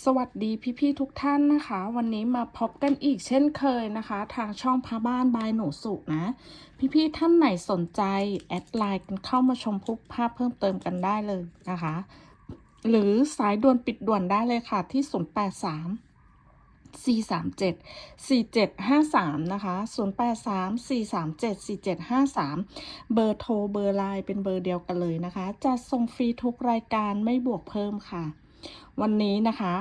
สวัสดีพี่ๆทุกท่านนะคะ วันนี้มาพบกันอีกเช่นเคยนะคะ ทางช่องพะบ้านบายหนูสุนะ พี่ๆท่านไหนสนใจ แอดไลน์กันเข้ามาชมพุกภาพเพิ่มเติมกันได้เลยนะคะ หรือสายด่วนปิดด่วนได้เลยค่ะที่ 083 437 4753 นะคะ 083 437 4753 เบอร์โทรเบอร์ไลน์เป็นเบอร์เดียวกันเลยนะคะ จะส่งฟรีทุกรายการไม่บวกเพิ่มค่ะ วันนี้นะคะ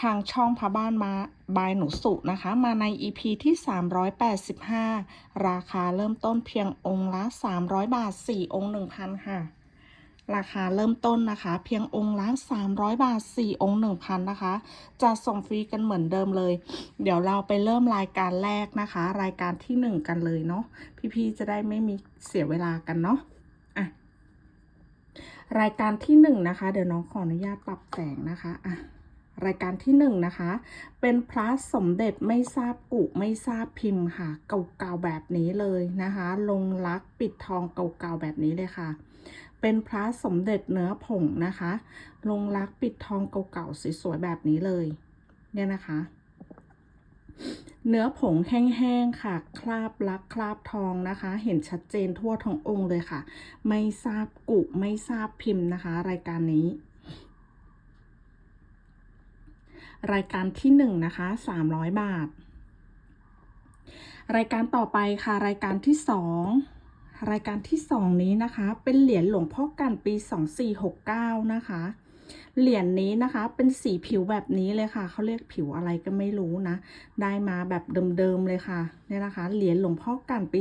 ทางช่องพระบ้านมาบายหนูสุนะคะ มาใน EP ที่ 385 ราคาเริ่มต้นเพียงองค์ละ 300 บาท 4 องค์ 1,000 ค่ะ ราคาเริ่มต้นนะคะ เพียงองค์ละ 300 บาท 4 องค์ 1,000 นะคะ จะส่งฟรีกันเหมือนเดิมเลย เดี๋ยวเราไปเริ่มรายการแรกนะคะ รายการที่ 1 กันเลยเนาะพี่ๆจะได้ไม่มีเสียเวลากันเนาะ รายการที่หนึ่งนะคะ เดี๋ยวน้องขออนุญาตปรับแสงนะคะอะรายการที่หนึ่งนะคะ เป็นพระสมเด็จไม่ทราบกุไม่ทราบพิมพ์ค่ะ เก่าๆแบบนี้เลยนะคะ ลงลักปิดทองเก่าๆแบบนี้เลยค่ะ เป็นพระสมเด็จเนื้อผงนะคะ ลงลักปิดทองเก่าๆสวยๆแบบนี้เลย เนี่ยนะคะ เนื้อผงแห้งๆค่ะ คราบลักคราบทองนะคะ เห็นชัดเจนทั่วทั้งองค์เลยค่ะ ไม่ทราบกุไม่ทราบพิมพ์นะคะ รายการนี้ รายการที่หนึ่งนะคะสามร้อยบาท รายการต่อไปค่ะรายการที่สองรายการที่สองนี้นะคะ เป็นเหรียญหลวงพ่อกันปีสองสี่หกเก้านะคะ เหรียญนี้นะคะ เป็นสีผิวแบบนี้เลยค่ะ เขาเรียกผิวอะไรก็ไม่รู้นะ ได้มาแบบเดิมๆเลยค่ะเนี่ยนะคะ เหรียญหลวงพ่อกันปี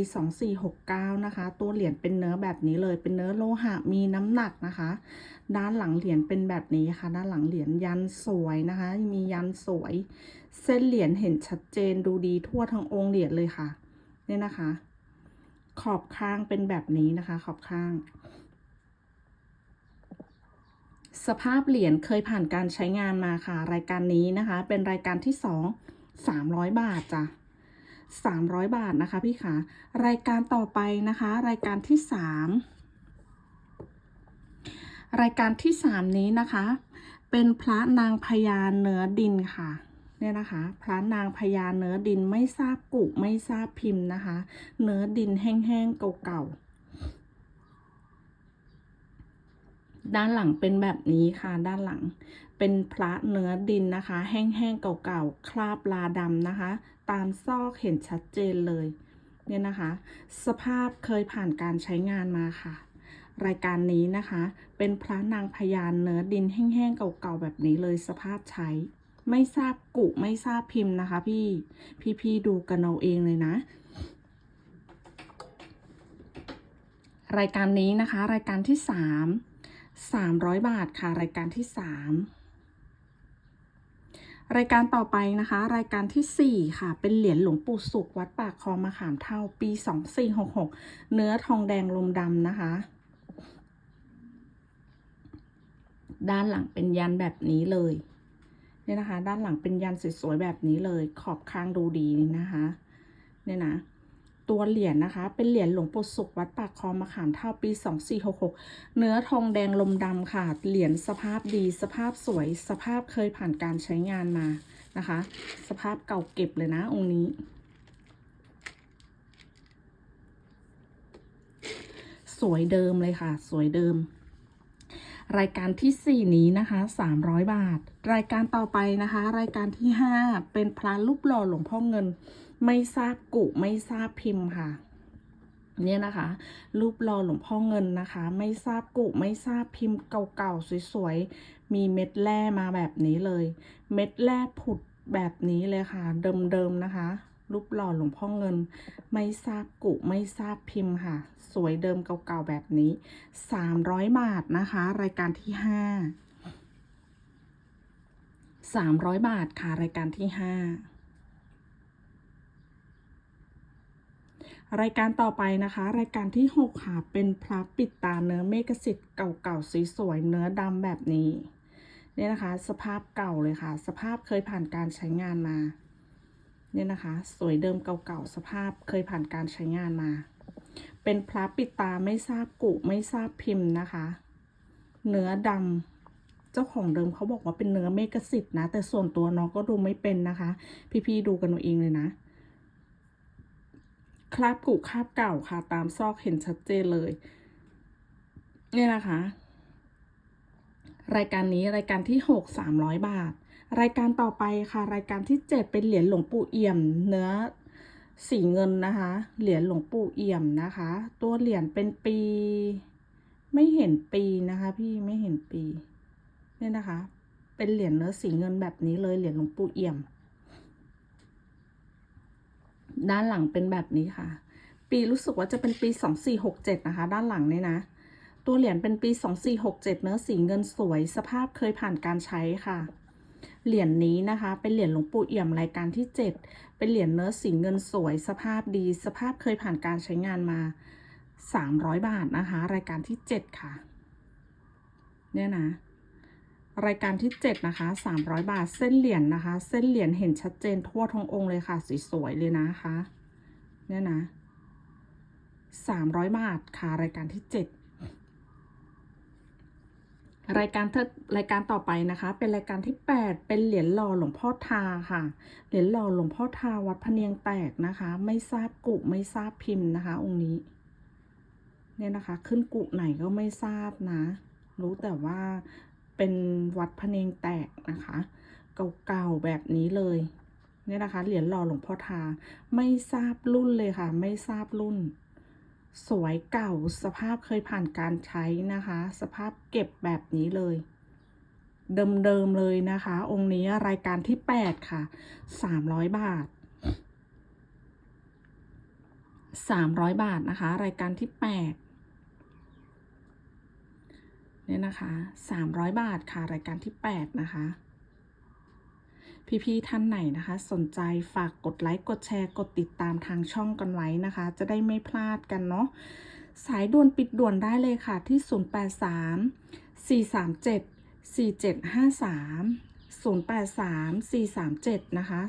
2469 นะคะ ตัวเหรียญเป็นเนื้อแบบนี้เลย เป็นเนื้อโลหะมีน้ำหนักนะคะ ด้านหลังเหรียญเป็นแบบนี้ค่ะ ด้านหลังเหรียญยันสวยนะคะ มียันสวย เส้นเหรียญเห็นชัดเจนดูดีทั่วทั้งองค์เหรียญเลยค่ะเนี่ยนะคะ ขอบข้างเป็นแบบนี้นะคะ ขอบข้าง สภาพเหรียญเคยผ่านการใช้งานมาค่ะ รายการนี้นะคะ เป็นรายการที่สองสามร้อยบาทจ้ะสามร้อยบาทนะคะพี่ขารายการต่อไปนะคะ รายการที่สามรายการที่สามนี้นะคะ เป็นพระนางพญาเนื้อดินค่ะเนี่ยนะคะ พระนางพญาเนื้อดินไม่ทราบกุไม่ทราบพิมพ์นะคะ เนื้อดินแห้งๆเก่าๆ ด้านหลังเป็นแบบนี้ค่ะ ด้านหลัง เป็นพระเนื้อดินนะคะ แห้งๆเก่าๆ คราบลาดำนะคะ ตามซอกเห็นชัดเจนเลย เนี่ยนะคะ สภาพเคยผ่านการใช้งานมาค่ะ รายการนี้นะคะ เป็นพระนางพญานเนื้อดินแห้งๆเก่าๆแบบนี้เลยสภาพใช้ ไม่ทราบกุไม่ทราบพิมพ์นะคะพี่ พี่ๆดูกันเอาเองเลยนะรายการนี้นะคะ รายการที่สามสามร้อยบาทค่ะ รายการที่สามรายการต่อไปนะคะ รายการที่สี่ค่ะ เป็นเหรียญหลวงปู่สุขวัดปากคลองมะขามเท่าปีสองสี่หกหกเนื้อทองแดงลมดำนะคะ ด้านหลังเป็นยันแบบนี้เลยเนี่ยนะคะ ด้านหลังเป็นยันสวยๆแบบนี้เลย ขอบข้างดูดีนี่นะคะ เนี่ยนะ ตัวเหรียญนะคะ เป็นเหรียญหลวงปู่สุขวัดปากคลองมะขามเท่าปี 2466 เนื้อทองแดงลมดำค่ะ เหรียญสภาพดีสภาพสวย สภาพเคยผ่านการใช้งานมานะคะ สภาพเก่าเก็บเลยนะองค์นี้สวยเดิมเลยค่ะ สวยเดิม รายการที่ 4 นี้นะคะ 300 บาท รายการต่อไปนะคะ รายการที่ 5 เป็นพระรูปหล่อหลวงพ่อเงิน ไม่ทราบกุไม่ทราบพิมพ์ค่ะ เนี่ยนะคะ รูปหล่อหลวงพ่อเงินนะคะ ไม่ทราบกุไม่ทราบพิมพ์เก่าๆสวยๆ มีเม็ดแร่มาแบบนี้เลย เม็ดแร่ผุดแบบนี้เลยค่ะ เดิมๆนะคะรูปหล่อหลวงพ่อเงิน ไม่ทราบกุไม่ทราบพิมพ์ค่ะ สวยเดิมเก่าๆแบบนี้ 300 บาทนะคะ รายการที่ 5 300 บาทค่ะ รายการที่ 5 รายการต่อไปนะคะ รายการที่ 6 ค่ะ เป็นพระปิดตาเนื้อเมกสิทธิ์เก่าๆสวยๆเนื้อดำแบบนี้เนี่ยนะคะ สภาพเก่าเลยค่ะ สภาพเคยผ่านการใช้งานมาเนี่ยนะคะ สวยเดิมเก่าๆสภาพเคยผ่านการใช้งานมา เป็นพระปิดตาไม่ทราบกุไม่ทราบพิมพ์นะคะ เนื้อดเจ้าของเดิมเขาบอกว่าเป็นเนื้อเมกสิทธิ์นะ แต่ส่วนตัวน้องก็ดูไม่เป็นนะคะ พี่ๆดูกันเอาเองเลยนะ คราบกุคราบเก่าค่ะ ตามซอกเห็นชัดเจนเลย เนี่ยนะคะ รายการนี้รายการที่หกสามร้อยบาท รายการต่อไปค่ะ รายการที่เจ็ดเป็นเหรียญหลวงปู่เอี่ยม เนื้อสีเงินนะคะ เหรียญหลวงปู่เอี่ยมนะคะ ตัวเหรียญเป็นปี ไม่เห็นปีนะคะ พี่ไม่เห็นปี เนี่ยนะคะ เป็นเหรียญเนื้อสีเงินแบบนี้เลยเหรียญหลวงปู่เอี่ยม ด้านหลังเป็นแบบนี้ค่ะ ปีรู้สึกว่าจะเป็นปีสองสี่หกเจ็ดนะคะ ด้านหลังเนี่ยนะ ตัวเหรียญเป็นปี 2467 เนื้อสีเงินสวย สภาพเคยผ่านการใช้ค่ะ เหรียญนี้นะคะ เป็นเหรียญหลวงปู่เอี่ยมรายการที่ 7 เป็นเหรียญเนื้อสีเงินสวย สภาพดี สภาพเคยผ่านการใช้งานมา 300 บาทนะคะ รายการที่ 7 ค่ะ เนี่ยนะ รายการที่ 7 นะคะ 300 บาทเส้นเหรียญนะคะ เส้นเหรียญเห็นชัดเจนทั่วทั้งองค์เลยค่ะ สวยๆเลยนะคะ เนี่ยนะ 300 บาทค่ะ รายการที่ 7 รายการเทรายการต่อไปนะคะ เป็นรายการที่ 8 เป็นเหรียญหล่อหลวงพ่อทาค่ะ เหรียญหล่อหลวงพ่อทาวัดพะเนียงแตกนะคะ ไม่ทราบกุไม่ทราบพิมพ์นะคะ องค์นี้ เนี่ยนะคะ ขึ้นกุไหนก็ไม่ทราบนะ รู้แต่ว่า เป็นวัดพะเนงแตกนะคะ เก่าๆแบบนี้เลยเนี่ยนะคะเหรียญหล่อหลวงพ่อทาไม่ทราบรุ่นเลยค่ะ ไม่ทราบรุ่น สวยเก่าสภาพเคยผ่านการใช้นะคะ สภาพเก็บแบบนี้เลย เดิมๆเลยนะคะ องค์นี้รายการที่ 8 ค่ะ 300 บาท 300 บาทนะคะ รายการที่ 8 เนี่ยนะคะ300 บาทค่ะรายการที่ 8 นะคะ พี่ๆท่านไหนนะคะ สนใจฝากกดไลค์กดแชร์กดติดตามทางช่องกันไว้นะคะ จะได้ไม่พลาดกันเนาะสายด่วนปิดด่วนได้เลยค่ะที่ 083 437 4753 083 437 นะคะ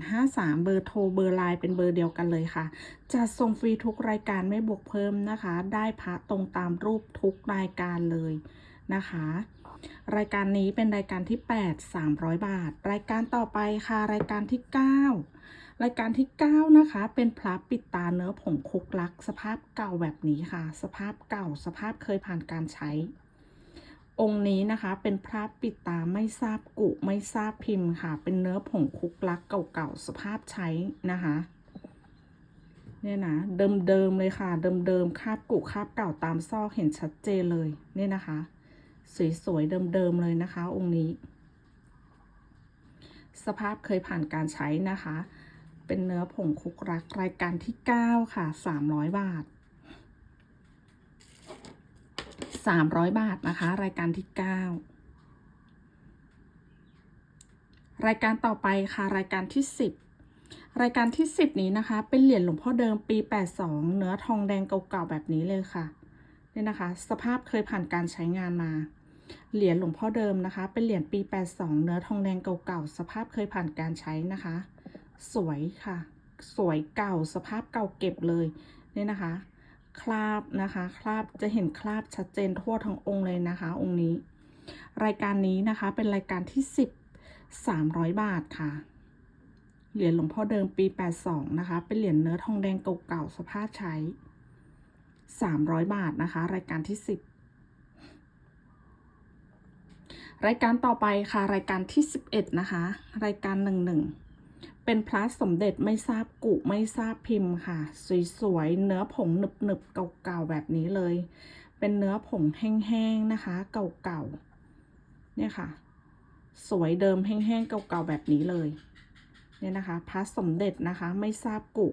4753 เบอร์โทรเบอร์ไลน์เป็นเบอร์เดียวกันเลยค่ะ จะส่งฟรีทุกรายการไม่บวกเพิ่มนะคะ ได้พระตรงตามรูปทุกรายการเลยนะคะ รายการนี้เป็นรายการที่ 8 300 บาท รายการต่อไปค่ะรายการที่ 9 รายการที่ 9 นะคะ เป็นพระปิดตาเนื้อผงคุกลัก สภาพเก่าแบบนี้ค่ะ สภาพเก่าสภาพเคยผ่านการใช้ องค์นี้นะคะเป็นพระปิดตาไม่ทราบกุไม่ทราบพิมพ์ค่ะ เป็นเนื้อผงคุกลักเก่าๆสภาพใช้นะคะเนี่ยนะเดิมๆเลยค่ะ เดิมๆคาบกุคาบเก่าตามซอกเห็นชัดเจนเลยเนี่ยนะคะ สวยๆเดิมๆเลยนะคะ องค์นี้ สภาพเคยผ่านการใช้นะคะ เป็นเนื้อผงคุกรักรายการที่ 9 ค่ะ 300 บาท 300บาทนะคะ รายการที่9รายการต่อไปค่ะ รายการที่10รายการที่10นี้นะคะ เป็นเหรียญหลวงพ่อเดิมปี82เนื้อทองแดงเก่าๆแบบนี้เลยค่ะเนี่ยนะคะ สภาพเคยผ่านการใช้งานมาเหรียญหลวงพ่อเดิมนะคะ เป็นเหรียญปี 82 เนื้อทองแดงเก่าๆ สภาพเคยผ่านการใช้นะคะ สวยค่ะ สวยเก่า สภาพเก่าเก็บเลยเนี่ยนะคะ คราบนะคะ คราบจะเห็นคราบชัดเจนทั่วทั้งองค์เลยนะคะ องค์นี้ รายการนี้นะคะเป็นรายการที่ 10 300 บาทค่ะ เหรียญหลวงพ่อเดิมปี 82 นะคะ เป็นเหรียญเนื้อทองแดงเก่าๆสภาพใช้ 300 บาทนะคะ รายการที่ 10รายการต่อไปค่ะ รายการที่ 11 นะคะ รายการ 11 เป็นพระสสมเด็จไม่ทราบกุไม่ทราบพิมพ์ค่ะ สวยๆ เนื้อผงหนึบๆ เก่าๆ แบบนี้เลย เป็นเนื้อผงแห้งๆ นะคะ เก่าๆ เนี่ยค่ะ สวยเดิมแห้งๆ เก่าๆ แบบนี้เลย เนี่ยนะคะพระสมเด็จนะคะ ไม่ทราบกุ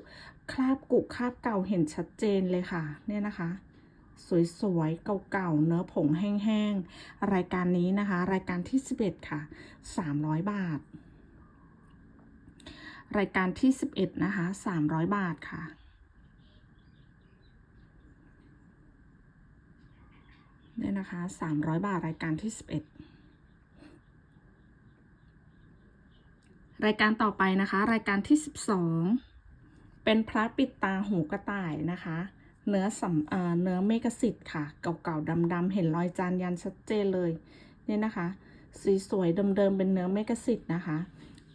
คราบกุคราบเก่าเห็นชัดเจนเลยค่ะ เนี่ยนะคะสวยๆ เก่าๆ เนื้อผงแห้งๆ รายการนี้นะคะ รายการที่ 11 ค่ะ 300 บาท รายการที่ 11 นะคะ 300 บาทค่ะ เนี่ยนะคะ 300 บาทรายการที่ 11 รายการต่อไปนะคะ รายการที่ 12 เป็นพระปิดตาหูกระต่ายนะคะเนื้อสำเอ่อเนื้อเมกสิทธิ์ค่ะ เก่าๆดำๆเห็นรอยจานยันชัดเจนเลย เนี่ยนะคะ สีสวยเดิมๆเป็นเนื้อเมกสิทธิ์นะคะ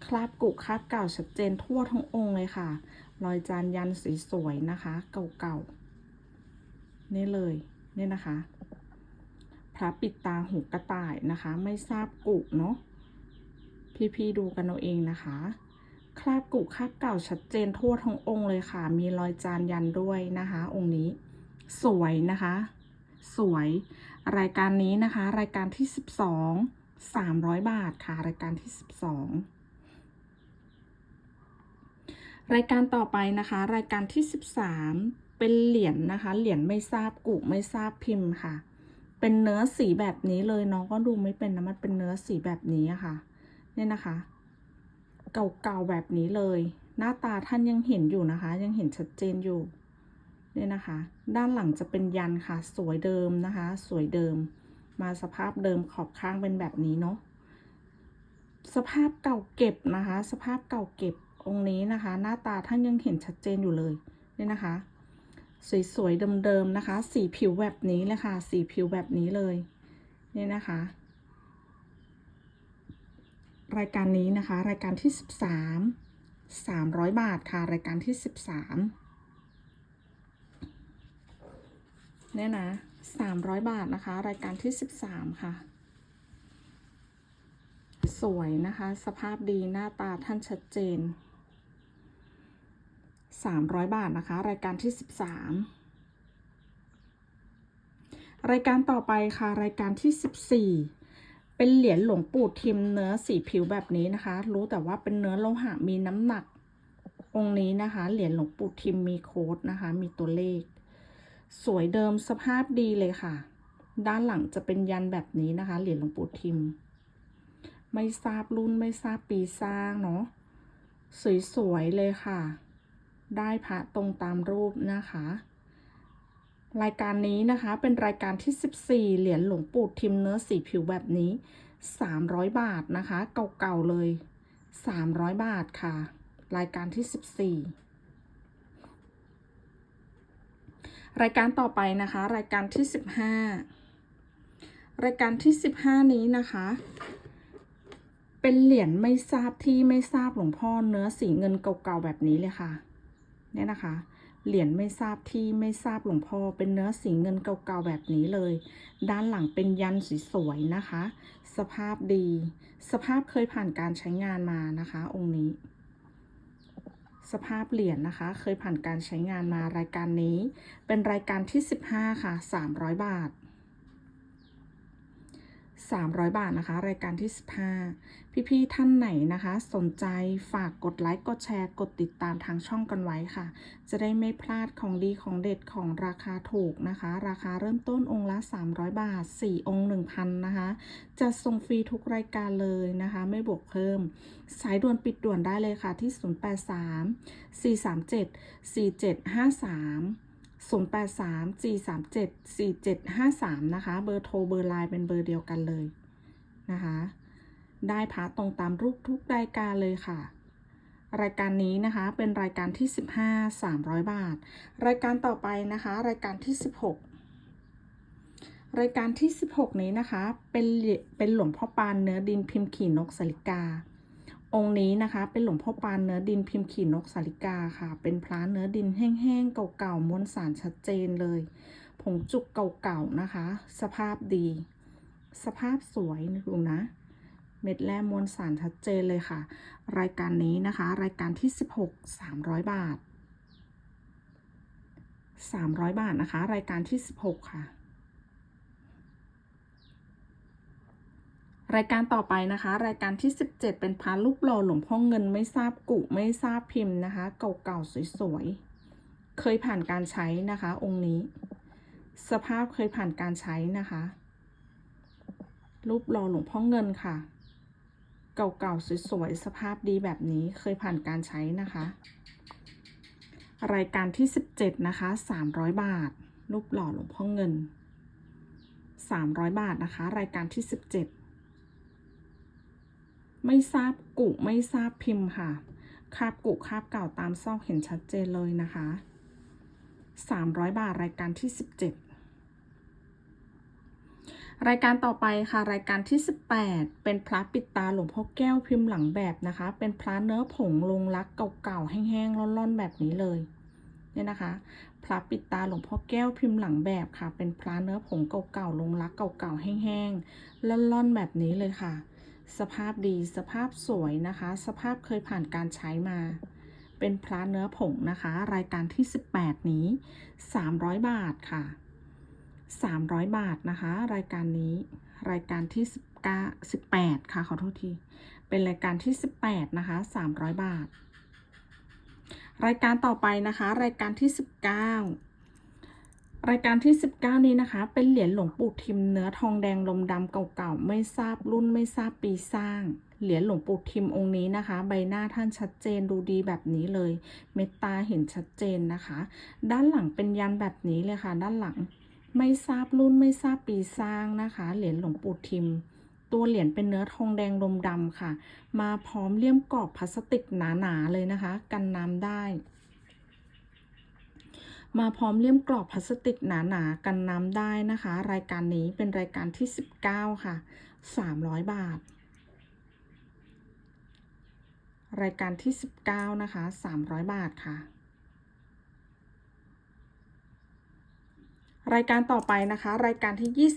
คราบกุคราบเก่าชัดเจนทั่วทั้งองค์เลยค่ะ รอยจานยันสีสวยนะคะ เก่าๆนี่เลยนี่นะคะ พระปิดตาหูกระต่ายนะคะ ไม่ทราบกุเนาะพี่ๆดูกันเอาเองนะคะ คราบกุคราบเก่าชัดเจนทั่วทั้งองค์เลยค่ะ มีรอยจานยันด้วยนะคะ องค์นี้ สวยนะคะ สวย รายการนี้นะคะ รายการที่ 12 300 บาทค่ะ รายการที่ 12 รายการต่อไปนะคะ รายการที่ 13 เป็นเหรียญนะคะ เหรียญไม่ทราบกุไม่ทราบพิมพ์ค่ะ เป็นเนื้อสีแบบนี้เลยน้องก็ดูไม่เป็นนะมันเป็นเนื้อสีแบบนี้ค่ะ เนี่ยนะคะ เก่าๆแบบนี้เลย หน้าตาท่านยังเห็นอยู่นะคะ ยังเห็นชัดเจนอยู่ เนี่ยนะคะ ด้านหลังจะเป็นยันค่ะ สวยเดิมนะคะ สวยเดิม มาสภาพเดิมขอบข้างเป็นแบบนี้เนาะ สภาพเก่าเก็บนะคะ สภาพเก่าเก็บ องค์นี้นะคะ หน้าตาท่านยังเห็นชัดเจนอยู่เลยเนี่ยนะคะ สวยๆเดิมๆนะคะ สีผิวแบบนี้เลยค่ะ สีผิวแบบนี้เลยเนี่ยนะคะ รายการนี้นะคะ รายการที่ 13 300 บาทค่ะ รายการที่ 13เนี่ยนะ300 บาทนะคะ รายการที่ 13 ค่ะ สวยนะคะ สภาพดีหน้าตาท่านชัดเจน 300 บาทนะคะ รายการที่ 13 รายการต่อไปค่ะ รายการที่ 14 เป็นเหรียญหลวงปู่ทิมเนื้อสีผิวแบบนี้นะคะ รู้แต่ว่าเป็นเนื้อโลหะมีน้ำหนัก องค์นี้นะคะ เหรียญหลวงปู่ทิมมีโค้ดนะคะ มีตัวเลข สวยเดิมสภาพดีเลยค่ะ ด้านหลังจะเป็นยันแบบนี้นะคะ เหรียญหลวงปู่ทิม ไม่ทราบรุ่นไม่ทราบปีสร้างเนาะสวยๆเลยค่ะ ได้พระตรงตามรูปนะคะ รายการนี้นะคะเป็นรายการที่ 14 เหรียญหลวงปู่ทิมเนื้อสีผิวแบบนี้ 300 บาทนะคะ เก่าๆเลย 300 บาทค่ะ รายการที่ 14 รายการต่อไปนะคะ รายการที่ 15 รายการที่ 15 นี้นะคะเป็นเหรียญไม่ทราบที่ไม่ทราบหลวงพ่อเนื้อสีเงินเก่าๆแบบนี้เลยค่ะ เนี่ยนะคะ เหรียญไม่ทราบที่ไม่ทราบหลวงพ่อ เป็นเนื้อสีเงินเก่าๆแบบนี้เลย ด้านหลังเป็นยันสวยๆนะคะ สภาพดี สภาพเคยผ่านการใช้งานมานะคะ องค์นี้ สภาพเหรียญนะคะ เคยผ่านการใช้งานมารายการนี้ เป็นรายการที่ 15 ค่ะ 300 บาท300 บาทนะคะ รายการที่ 15 พี่ๆท่านไหนนะคะ สนใจฝากกดไลค์กดแชร์กดติดตามทางช่องกันไว้ค่ะ จะได้ไม่พลาดของดีของเด็ดของราคาถูกนะคะ ราคาเริ่มต้นองค์ละ 300 บาท 4 องค์ 1,000นะคะ จะส่งฟรีทุกรายการเลยนะคะ ไม่บวกเพิ่ม สายด่วนปิดด่วนได้เลยค่ะที่ 083 437 4753 083 437 4753 นะคะ เบอร์โทรเบอร์ไลน์เป็นเบอร์เดียวกันเลยนะคะ ได้พาตรงตามรูปทุกรายการเลยค่ะ รายการนี้นะคะเป็นรายการที่ 15 300 บาท รายการต่อไปนะคะ รายการที่ 16 รายการที่ 16 นี้นะคะ เป็นเป็นหลวงพ่อปานเนื้อดินพิมพ์ขี่นกสาลิกา องค์นี้นะคะเป็นหลวงพ่อปานเนื้อดินพิมพ์ขี่นกสาลิกาค่ะ เป็นพระเนื้อดินแห้งๆเก่าๆมวลสารชัดเจนเลยผงจุกเก่าๆนะคะ สภาพดี สภาพสวยดูนะ เม็ดแร่มวลสารชัดเจนเลยค่ะ รายการนี้นะคะ รายการที่ 16 300 บาท 300 บาทนะคะ รายการที่ 16 ค่ะ รายการต่อไปนะคะ รายการที่ 17 เป็นพาลูกหล่อหลวงพ่อเงินไม่ทราบกุไม่ทราบพิมพ์นะคะ เก่าๆสวยๆ เคยผ่านการใช้นะคะ องค์นี้ สภาพเคยผ่านการใช้นะคะรูปหล่อหลวงพ่อเงินค่ะ เก่าๆสวยๆสภาพดีแบบนี้เคยผ่านการใช้นะคะ รายการที่ 17 นะคะ 300 บาท รูปหล่อหลวงพ่อเงิน 300 บาทนะคะ รายการที่ 17 ไม่ทราบกุไม่ทราบพิมพ์ค่ะ คาบกุคาบเก่าตามซอกเห็นชัดเจนเลยนะคะ 300 บาทรายการที่ 17 รายการต่อไปค่ะรายการที่ 18 เป็นพระปิดตาหลวงพ่อแก้วพิมพ์หลังแบบนะคะ เป็นพระเนื้อผงลงรักเก่าๆแห้งๆร่อนๆแบบนี้เลยเนี่ยนะคะ พระปิดตาหลวงพ่อแก้วพิมพ์หลังแบบค่ะ เป็นพระเนื้อผงเก่าๆลงรักเก่าๆแห้งๆร่อนๆแบบนี้เลยค่ะ สภาพดีสภาพสวยนะคะ สภาพเคยผ่านการใช้มา เป็นพระเนื้อผงนะคะ รายการที่ 18 นี้ 300 บาทค่ะ 300 บาทนะคะ รายการนี้รายการที่19 18 ค่ะขอโทษที เป็นรายการที่ 18 นะคะ 300 บาท รายการต่อไปนะคะ รายการที่ 19 รายการที่ 19 นี้นะคะ เป็นเหรียญหลวงปู่ทิมเนื้อทองแดงลมดำเก่าๆ ไม่ทราบรุ่นไม่ทราบปีสร้าง เหรียญหลวงปู่ทิมองค์นี้นะคะ ใบหน้าท่านชัดเจนดูดีแบบนี้เลย เม็ดตาเห็นชัดเจนนะคะ ด้านหลังเป็นยันแบบนี้เลยค่ะ ด้านหลัง ไม่ทราบรุ่นไม่ทราบปีสร้างนะคะ เหรียญหลวงปู่ทิม ตัวเหรียญเป็นเนื้อทองแดงลมดำค่ะ มาพร้อมเลี่ยมกรอบพลาสติกหนาๆเลยนะคะ กันน้ำได้ มาพร้อมเลี่ยมกรอบพลาสติกหนาๆกันน้ำได้นะคะ รายการนี้เป็นรายการที่ 19 ค่ะ 300 บาท รายการที่ 19 นะคะ 300 บาทค่ะ รายการต่อไปนะคะ รายการที่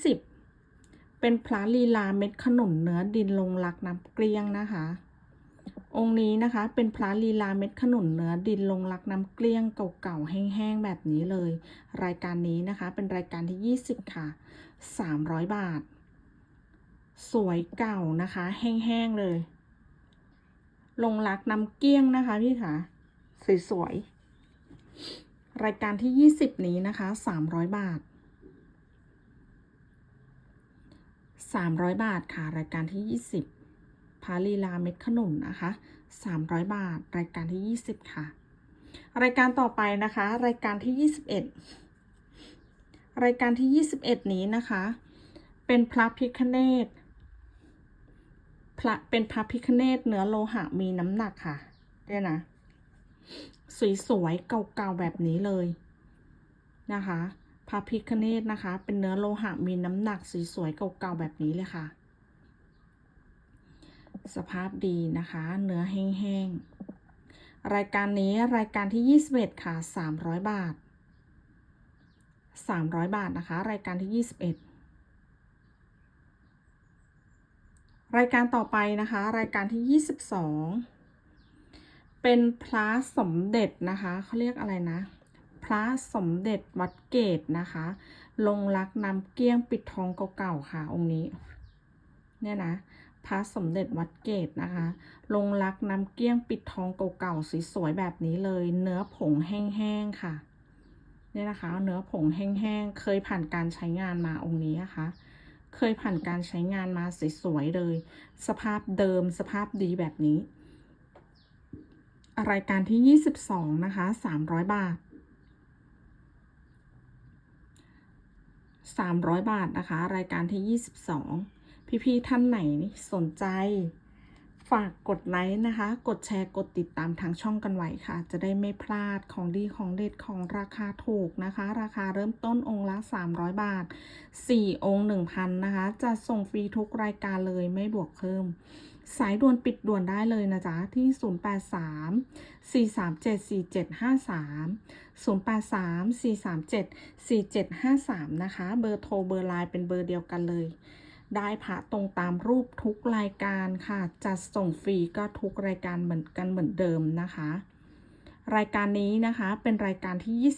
20 เป็นพระลีลาเม็ดขนุนเนื้อดินลงรักน้ำเกลี้ยงนะคะ องค์นี้นะคะเป็นพระลีลาเม็ดขนุนเนื้อดินลงรักน้ำเกลี้ยงเก่าๆแห้งๆแบบนี้เลย รายการนี้นะคะเป็นรายการที่ 20 ค่ะ 300 บาท สวยเก่านะคะแห้งๆเลย ลงรักน้ำเกลี้ยงนะคะพี่คะสวยๆ รายการที่ 20 นี้นะคะ 300 บาท 300 บาทค่ะ รายการที่ 20พาลีลาเม็ดขนุนนะคะ 300 บาท รายการที่ 20 ค่ะ รายการต่อไปนะคะ รายการที่ 21 รายการที่ 21 นี้นะคะ เป็นพระพิคเนตพระเป็นพระพิคเนตเนื้อโลหะมีน้ำหนักค่ะเนี่ยนะ สวยๆ เก่าๆ แบบนี้เลยนะคะพระพิคเนตนะคะ เป็นเนื้อโลหะมีน้ำหนักสวยๆ เก่าๆ แบบนี้เลยค่ะ สภาพดีนะคะ เนื้อแห้งๆ รายการนี้รายการที่ 21 ค่ะ 300 บาท 300 บาทนะคะ รายการที่ 21รายการต่อไปนะคะ รายการที่ 22 เป็นพระสมเด็จนะคะเขาเรียกอะไรนะ พระสมเด็จวัดเกตนะคะ ลงรักน้ำเกี้ยงปิดทองเก่าๆค่ะ องค์นี้ เนี่ยนะพระสมเด็จวัดเกตนะคะ ลงรักน้ำเกี้ยงปิดทองเก่าๆสวยๆแบบนี้เลย เนื้อผงแห้งๆค่ะ เนี่ยนะคะ เนื้อผงแห้งๆเคยผ่านการใช้งานมาองค์นี้นะคะ เคยผ่านการใช้งานมาสวยๆเลย สภาพเดิมสภาพดีแบบนี้ รายการที่ 22 นะคะ 300 บาท 300 บาทนะคะ รายการที่ 22 พี่ๆท่านไหนสนใจ ฝากกดไลค์นะคะ กดแชร์กดติดตามทางช่องกันไว้ค่ะ จะได้ไม่พลาดของดีของเด็ดของราคาถูกนะคะ ราคาเริ่มต้นองค์ละ 300 บาท 4 องค์ 1,000 นะคะ จะส่งฟรีทุกรายการเลยไม่บวกเพิ่ม สายด่วนปิดด่วนได้เลยนะจ๊ะ ที่ 083 437 4753 083 437 4753 นะคะ เบอร์โทรเบอร์ไลน์เป็นเบอร์เดียวกันเลย ได้พระตรงตามรูปทุกรายการค่ะจะส่งฟรีก็ทุกรายการเหมือนกันเหมือนเดิมนะคะ รายการนี้นะคะเป็นรายการที่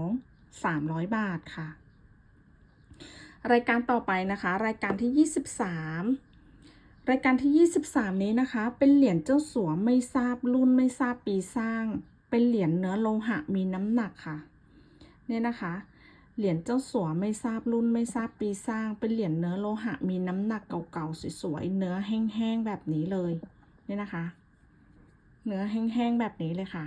22 300 บาทค่ะ รายการต่อไปนะคะ รายการที่ 23 รายการที่ 23 นี้นะคะ เป็นเหรียญเจ้าสัวไม่ทราบรุ่นไม่ทราบปีสร้าง เป็นเหรียญเนื้อโลหะมีน้ำหนักค่ะ เนี่ยนะคะ เหรียญเจ้าสัวไม่ทราบรุ่นไม่ทราบปีสร้าง เป็นเหรียญเนื้อโลหะมีน้ำหนักเก่าๆสวยๆเนื้อแห้งๆแบบนี้เลย เนี่ยนะคะ เนื้อแห้งๆแบบนี้เลยค่ะ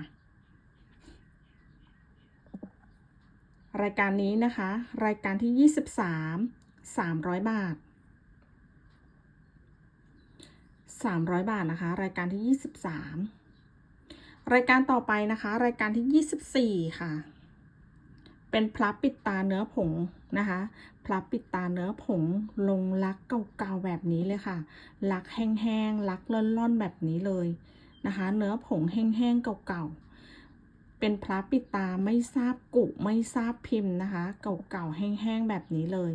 รายการนี้นะคะ รายการที่ 23 300 บาท 300 บาทนะคะ รายการที่ 23 รายการต่อไปนะคะ รายการที่ 24 ค่ะ เป็นพระปิดตาเนื้อผงนะคะพระปิดตาเนื้อผงลงลักเก่าๆแบบนี้เลยค่ะลักแห้งๆลักล่อนๆแบบนี้เลยนะคะ เนื้อผงแห้งๆเก่าๆเป็นพระปิดตาไม่ทราบกุไม่ทราบพิมพ์นะคะ เก่าๆแห้งๆแบบนี้เลย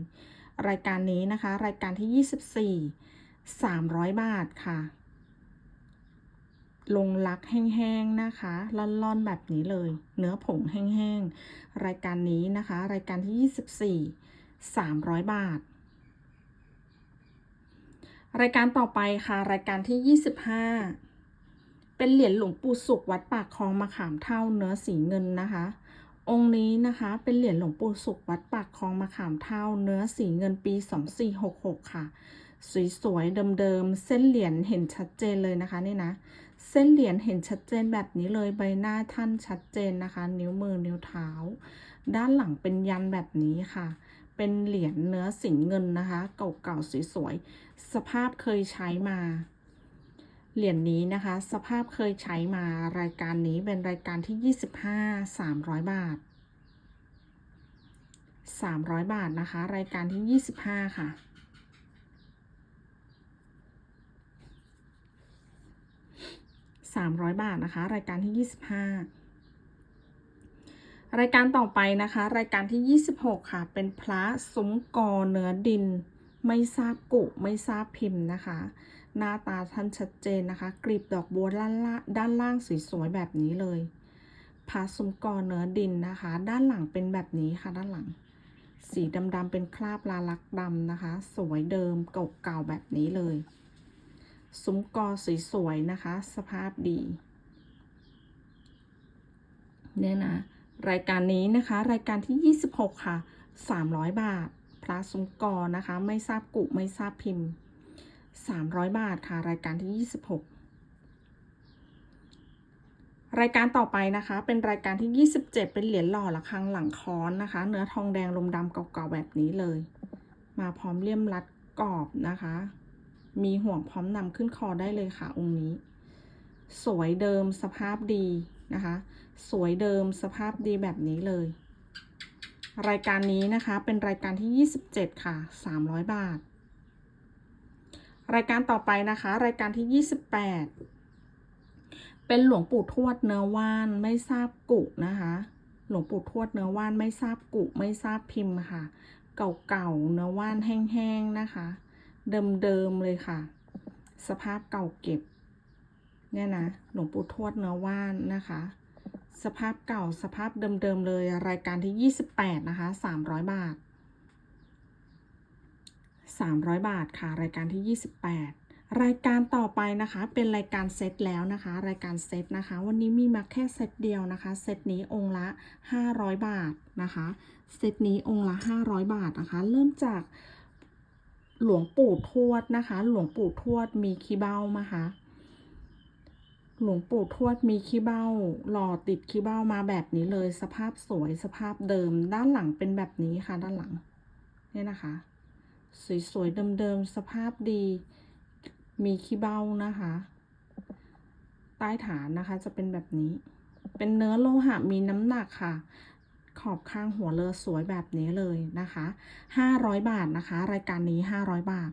รายการนี้นะคะ รายการที่ 24 300 บาทค่ะ ลงลักแห้งๆนะคะล่อนๆแบบนี้เลย เนื้อผงแห้งๆ รายการนี้นะคะ รายการที่ 24 300 บาท รายการต่อไปค่ะ รายการที่ 25เป็นเหรียญหลวงปู่สุขวัดปากคลองมะขามเท่าเนื้อสีเงินนะคะ องค์นี้นะคะเป็นเหรียญหลวงปู่สุขวัดปากคลองมะขามเท่าเนื้อสีเงินปี 2466 ค่ะ สวยๆเดิมๆเส้นเหรียญเห็นชัดเจนเลยนะคะนี่นะ เส้นเหรียญเห็นชัดเจนแบบนี้เลยใบหน้าท่านชัดเจนนะคะ นิ้วมือนิ้วเท้า ด้านหลังเป็นยันแบบนี้ค่ะ เป็นเหรียญเนื้อสีเงินนะคะ เก่าๆสวยๆสภาพเคยใช้มาเหรียญนี้นะคะ สภาพเคยใช้มารายการนี้เป็นรายการที่ 25 300 บาท 300 บาทนะคะ รายการที่ 25 ค่ะ 300 บาทนะคะ รายการที่ 25 รายการต่อไปนะคะ รายการที่ 26 ค่ะ เป็นพระซุ้มกอเนื้อดิน ไม่ทราบกุไม่ทราบพิมพ์นะคะ หน้าตาท่านชัดเจนนะคะ กลีบดอกบัวด้านล่างด้านล่างสวยๆแบบนี้เลยพระซุ้มกอเนื้อดินนะคะ ด้านหลังเป็นแบบนี้ค่ะ ด้านหลัง สีดำๆเป็นคราบลาลักดำนะคะ สวยเดิมเก่าๆแบบนี้เลย ซุ้มกอสวยๆนะคะ สภาพดี เนี่ยนะ รายการนี้นะคะ รายการที่ 26 ค่ะ 300 บาท พระซุ้มกอนะคะ ไม่ทราบกุไม่ทราบพิมพ์ 300 บาทค่ะ รายการที่ 26รายการต่อไปนะคะ เป็นรายการที่ 27 เป็นเหรียญหล่อระฆังหลังค้อนนะคะ เนื้อทองแดงลมดำเก่าๆแบบนี้เลย มาพร้อมเลี่ยมรัดกรอบนะคะ มีห่วงพร้อมนำขึ้นคอได้เลยค่ะองค์นี้ สวยเดิมสภาพดีนะคะ สวยเดิมสภาพดีแบบนี้เลย รายการนี้นะคะเป็นรายการที่ 27 ค่ะ 300 บาท รายการต่อไปนะคะ รายการที่ 28 เป็นหลวงปู่ทวดเนื้อว่านไม่ทราบกุนะคะ หลวงปู่ทวดเนื้อว่านไม่ทราบกุไม่ทราบพิมพ์ค่ะ เก่าๆเนื้อว่านแห้งๆนะคะ เดิมๆเลยค่ะ สภาพเก่าเก็บ เนี่ยนะหลวงปู่ทวดเนื้อว่านนะคะ สภาพเก่าสภาพเดิมๆเลยรายการที่ 28 นะคะ 300 บาท 300 บาทค่ะ รายการที่ 28 รายการต่อไปนะคะ เป็นรายการเซตแล้วนะคะ รายการเซตนะคะ วันนี้มีมาแค่เซตเดียวนะคะ เซตนี้องค์ละ 500 บาทนะคะ เซตนี้องค์ละ 500 บาทนะคะ เริ่มจาก หลวงปู่ทวดนะคะ หลวงปู่ทวดมีขี้เบ้ามาคะหลวงปู่ทวดมีขี้เบ้า หล่อติดขี้เบ้ามาแบบนี้เลย สภาพสวยสภาพเดิม ด้านหลังเป็นแบบนี้ค่ะ ด้านหลังเนี่ยนะคะ สวยๆเดิมๆสภาพดี มีขี้เบ้านะคะ ใต้ฐานนะคะจะเป็นแบบนี้ เป็นเนื้อโลหะมีน้ำหนักค่ะ ขอบข้างหัวเรือสวยแบบนี้เลยนะคะ 500 บาทนะคะ รายการนี้ 500 บาท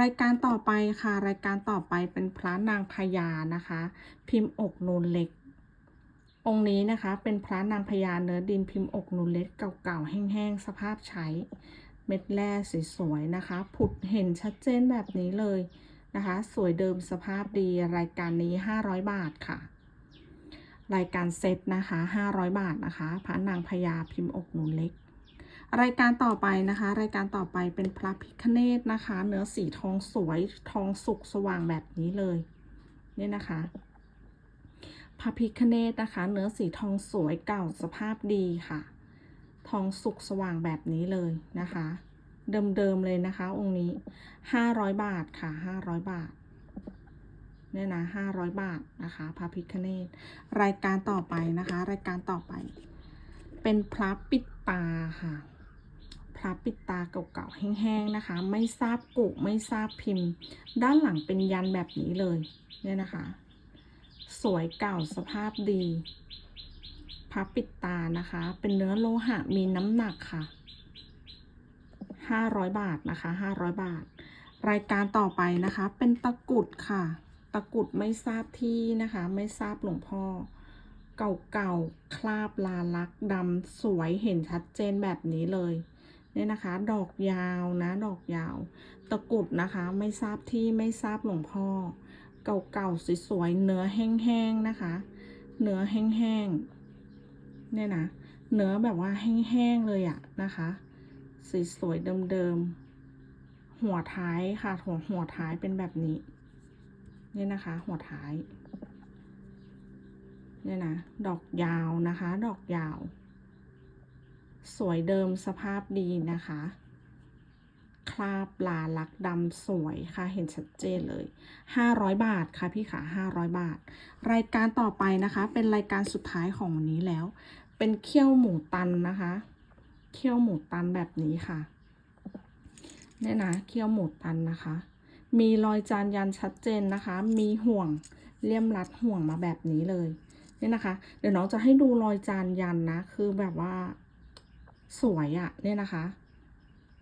รายการต่อไปค่ะ รายการต่อไปเป็นพระนางพญานะคะ พิมพ์อกนูนเล็ก องค์นี้นะคะเป็นพระนางพญาเนื้อดินพิมพ์อกนูนเล็กเก่าๆแห้งๆสภาพใช้เม็ดแร่สวยๆนะคะ ผุดเห็นชัดเจนแบบนี้เลยนะคะ สวยเดิมสภาพดีรายการนี้ 500 บาทค่ะ รายการเซตนะคะ500 บาทนะคะพระนางพญาพิมพ์อกหนูนเล็ก รายการต่อไปนะคะ รายการต่อไปเป็นพระพิคเนตนะคะ เนื้อสีทองสวยทองสุกสว่างแบบนี้เลยเนี่ยนะคะพระพิคเนตนะคะ เนื้อสีทองสวยเก่าสภาพดีค่ะ ทองสุกสว่างแบบนี้เลยนะคะ เดิมๆเลยนะคะ องค์นี้ 500 บาทค่ะ 500 บาท เนี่ยนะ500บาทนะคะพระพิคเนตรายการต่อไปนะคะ รายการต่อไป เป็นพระปิดตาค่ะพระปิดตาเก่าๆแห้งๆนะคะ ไม่ทราบกุไม่ทราบพิมพ์ ด้านหลังเป็นยันแบบนี้เลยเนี่ยนะคะ สวยเก่าสภาพดีพพับปิดตานะคะ เป็นเนื้อโลหะมีน้ำหนักค่ะ500บาทนะคะ500บาท รายการต่อไปนะคะ เป็นตะกุดค่ะ ตะกรุดไม่ทราบที่นะคะ ไม่ทราบหลวงพ่อ เก่าๆ คราบลาลักดำสวยเห็นชัดเจนแบบนี้เลยเนี่ยนะคะ ดอกยาวนะ ดอกยาว ตะกรุดนะคะ ไม่ทราบที่ไม่ทราบหลวงพ่อ เก่าๆ สวยๆ เนื้อแห้งๆ นะคะ เนื้อแห้งๆ เนี่ยนะ เนื้อแบบว่าแห้งๆ เลยอะนะคะ สวยๆ เดิมๆ หัวท้ายค่ะหัวหัวท้ายเป็นแบบนี้ เนี่ยนะคะ หัวท้ายเนี่ยนะ ดอกยาวนะคะ ดอกยาว สวยเดิมสภาพดีนะคะ คราบลาลักดำสวยค่ะเห็นชัดเจนเลย 500 บาทค่ะพี่ขา500 บาท รายการต่อไปนะคะ เป็นรายการสุดท้ายของวันนี้แล้ว เป็นเคี่ยวหมูตันนะคะ เคี่ยวหมูตันแบบนี้ค่ะ เนี่ยนะ เคี่ยวหมูตันนะคะ มีรอยจานยันชัดเจนนะคะ มีห่วงเลี่ยมรัดห่วงมาแบบนี้เลยเนี่ยนะคะ เดี๋ยวน้องจะให้ดูรอยจานยันนะ คือแบบว่าสวยอะเนี่ยนะคะ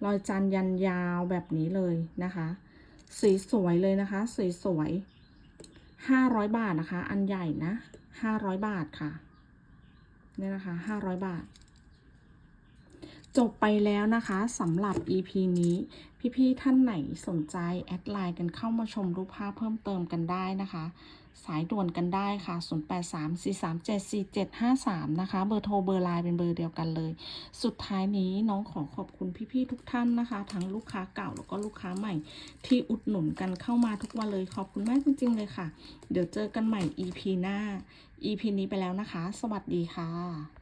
รอยจันยันยาวแบบนี้เลยนะคะ สีสวยเลยนะคะ สีสวยห้าร้อยบาทนะคะ อันใหญ่นะห้าร้อยบาทค่ะเนี่ยนะคะห้าร้อยบาทจบไปแล้วนะคะสำหรับ EP นี้ พี่ๆท่านไหนสนใจ แอดไลน์กันเข้ามาชมรูปภาพเพิ่มเติมกันได้นะคะ สายด่วนกันได้ค่ะ 0834374753 นะคะ เบอร์โทรเบอร์ไลน์เป็นเบอร์เดียวกันเลย สุดท้ายนี้น้องขอขอบคุณพี่ๆทุกท่านนะคะ ทั้งลูกค้าเก่าแล้วก็ลูกค้าใหม่ ที่อุดหนุนกันเข้ามาทุกวันเลยขอบคุณมากจริง ๆ เลยค่ะ เดี๋ยวเจอกันใหม่ EP หน้า EP นี้ไปแล้วนะคะ สวัสดีค่ะ